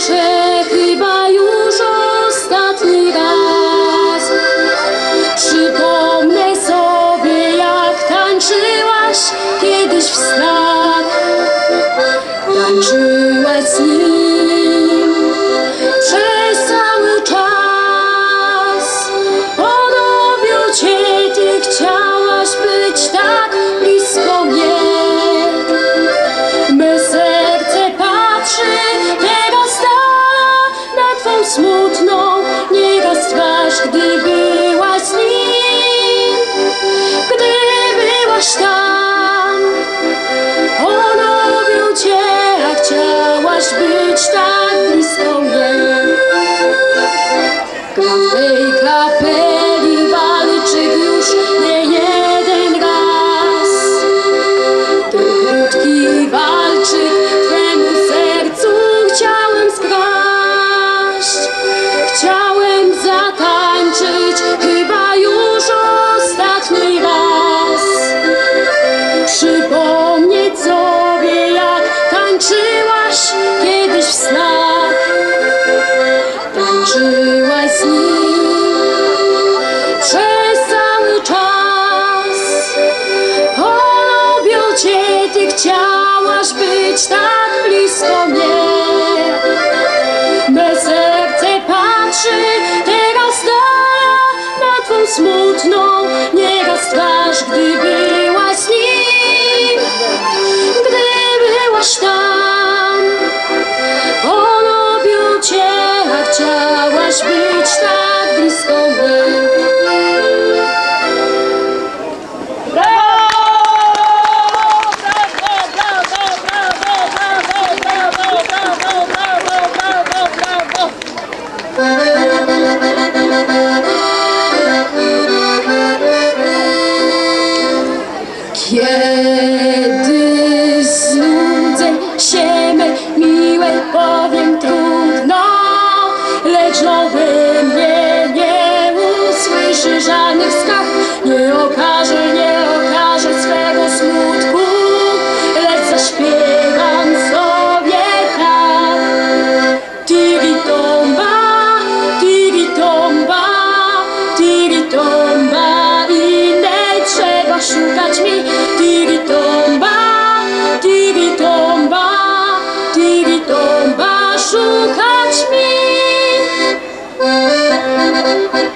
tańczę chyba już ostatni raz. Przypomnę sobie, jak tańczyłaś kiedyś w snach. Tańczyłaś z nim. smutno Chciałem zatańczyć chyba już ostatni raz. Przypomnieć sobie jak tańczyłaś kiedyś w snach. Tańczyłaś z nim przez cały czas. Polubił cię, ty chciałaś być tak blisko mnie. скажешь, где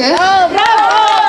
gracias. ¡Bravo!